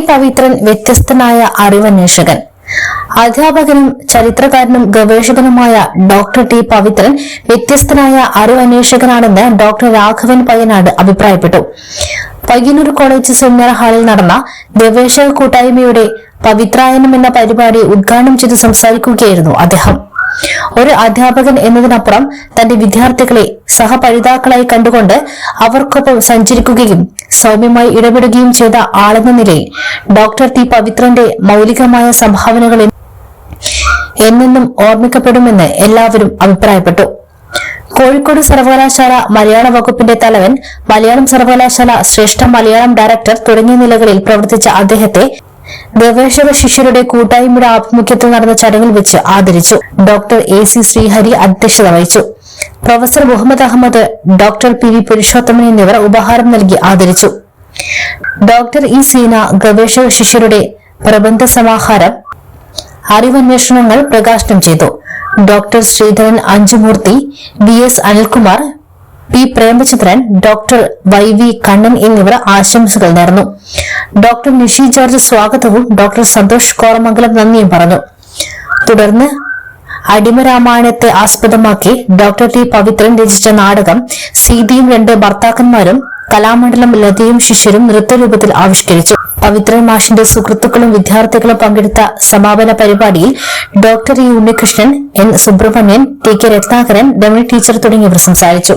പവിത്രൻ വ്യത്യസ്തനായ അറിവന്വേഷകൻ. അധ്യാപകനും ചരിത്രകാരനും ഗവേഷകനുമായ ഡോക്ടർ ടി പവിത്രൻ വ്യത്യസ്തനായ അറിവന്വേഷകനാണെന്ന് ഡോക്ടർ രാഘവൻ പയ്യനാട് അഭിപ്രായപ്പെട്ടു. പയ്യന്നൂർ കോളേജ് സെമിനാർ ഹാളിൽ നടന്ന ഗവേഷക കൂട്ടായ്മയുടെ പവിത്രായനം എന്ന പരിപാടി ഉദ്ഘാടനം ചെയ്ത് സംസാരിക്കുകയായിരുന്നു അദ്ദേഹം. ഒരു അധ്യാപകൻ എന്നതിനപ്പുറം തന്റെ വിദ്യാർത്ഥികളെ സഹപഠിതാക്കളായി കണ്ടുകൊണ്ട് അവർക്കൊപ്പം സഞ്ചരിക്കുകയും സൗമ്യമായി ഇടപെടുകയും ചെയ്ത ആളെന്ന നിലയിൽ ഡോക്ടർ ടി പവിത്രന്റെ മൗലികമായ സംഭാവനകളിൽ എന്നെന്നും ഓർമ്മിക്കപ്പെടുമെന്ന് എല്ലാവരും അഭിപ്രായപ്പെട്ടു. കോഴിക്കോട് സർവകലാശാല മലയാള വകുപ്പിന്റെ തലവൻ മലയാളം സർവകലാശാല ശ്രേഷ്ഠ മലയാളം ഡയറക്ടർ തുടങ്ങിയ നിലകളിൽ പ്രവർത്തിച്ച അദ്ദേഹത്തെ ഗവേഷക ശിഷ്യരുടെ കൂട്ടായ്മയുടെ ആഭിമുഖ്യത്തിൽ നടന്ന ചടങ്ങിൽ വെച്ച് ആദരിച്ചു. ഡോക്ടർ എ സി ശ്രീഹരി അധ്യക്ഷത വഹിച്ചു. Professor Muhammad Ahmed doctor P V Purushothaman എന്നിവർ ഉപഹാരം നൽകി ആദരിച്ചു. ഡോക്ടർ ഇ സീന ഗവേഷക ശിഷ്യരുടെ പ്രബന്ധ സമാഹാരം അറിവന്വേഷണങ്ങൾ പ്രകാശനം ചെയ്തു. Doctor Sreedharan Anchumoorthy V S Anilkumar P Premachandran doctor Y V Kannan എന്നിവർ ആശംസകൾ നേർന്നു. ഡോക്ടർ നിഷി ജോർജ് സ്വാഗതവും ഡോക്ടർ സന്തോഷ് കോറമംഗലം നന്ദിയും പറഞ്ഞു. തുടർന്ന് അടിമരാമായണത്തെ ആസ്പദമാക്കി ഡോക്ടർ ടി പവിത്രൻ രചിച്ച നാടകം സീതയും രണ്ട് ഭർത്താക്കന്മാരും കലാമണ്ഡലം ലതയും ശിഷ്യരും നൃത്തരൂപത്തിൽ ആവിഷ്കരിച്ചു. പവിത്രൻ മാഷിന്റെ സുഹൃത്തുക്കളും വിദ്യാർത്ഥികളും പങ്കെടുത്ത സമാപന പരിപാടിയിൽ doctor E Unnikrishnan N Subramanian T K Ratnakaran Ramani teacher തുടങ്ങിയവർ സംസാരിച്ചു.